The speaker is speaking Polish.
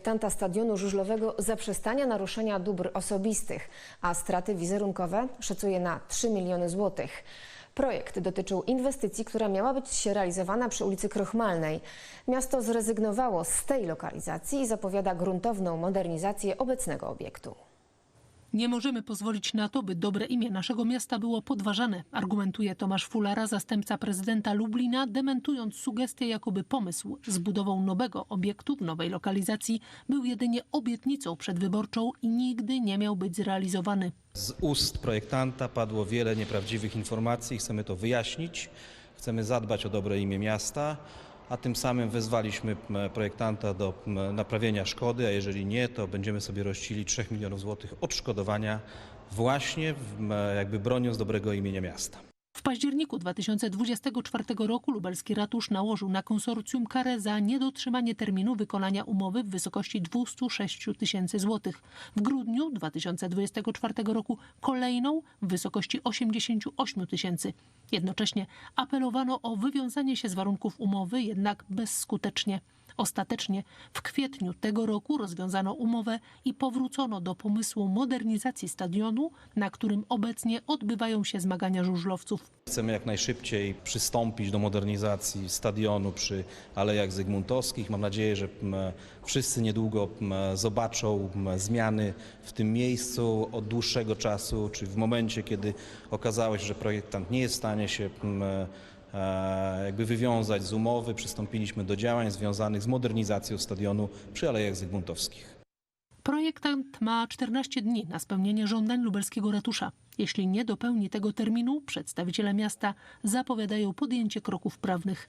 projektanta stadionu żużlowego zaprzestania naruszenia dóbr osobistych, a straty wizerunkowe szacuje na 3 miliony złotych. Projekt dotyczył inwestycji, która miała być realizowana przy ulicy Krochmalnej. Miasto zrezygnowało z tej lokalizacji i zapowiada gruntowną modernizację obecnego obiektu. Nie możemy pozwolić na to, by dobre imię naszego miasta było podważane, argumentuje Tomasz Fulara, zastępca prezydenta Lublina, dementując sugestię, jakoby pomysł z budową nowego obiektu w nowej lokalizacji był jedynie obietnicą przedwyborczą i nigdy nie miał być zrealizowany. Z ust projektanta padło wiele nieprawdziwych informacji, chcemy to wyjaśnić, chcemy zadbać o dobre imię miasta, a tym samym wezwaliśmy projektanta do naprawienia szkody, a jeżeli nie, to będziemy sobie rościli 3 milionów złotych odszkodowania właśnie jakby broniąc dobrego imienia miasta. W październiku 2024 roku lubelski ratusz nałożył na konsorcjum karę za niedotrzymanie terminu wykonania umowy w wysokości 206 tysięcy złotych. W grudniu 2024 roku kolejną w wysokości 88 tysięcy. Jednocześnie apelowano o wywiązanie się z warunków umowy, jednak bezskutecznie. Ostatecznie w kwietniu tego roku rozwiązano umowę i powrócono do pomysłu modernizacji stadionu, na którym obecnie odbywają się zmagania żużlowców. Chcemy jak najszybciej przystąpić do modernizacji stadionu przy Alejach Zygmuntowskich. Mam nadzieję, że wszyscy niedługo zobaczą zmiany w tym miejscu od dłuższego czasu, czy w momencie, kiedy okazało się, że projektant nie jest w stanie się jakby wywiązać z umowy, przystąpiliśmy do działań związanych z modernizacją stadionu przy Alejach Zygmuntowskich. Projektant ma 14 dni na spełnienie żądań lubelskiego ratusza. Jeśli nie dopełni tego terminu, przedstawiciele miasta zapowiadają podjęcie kroków prawnych.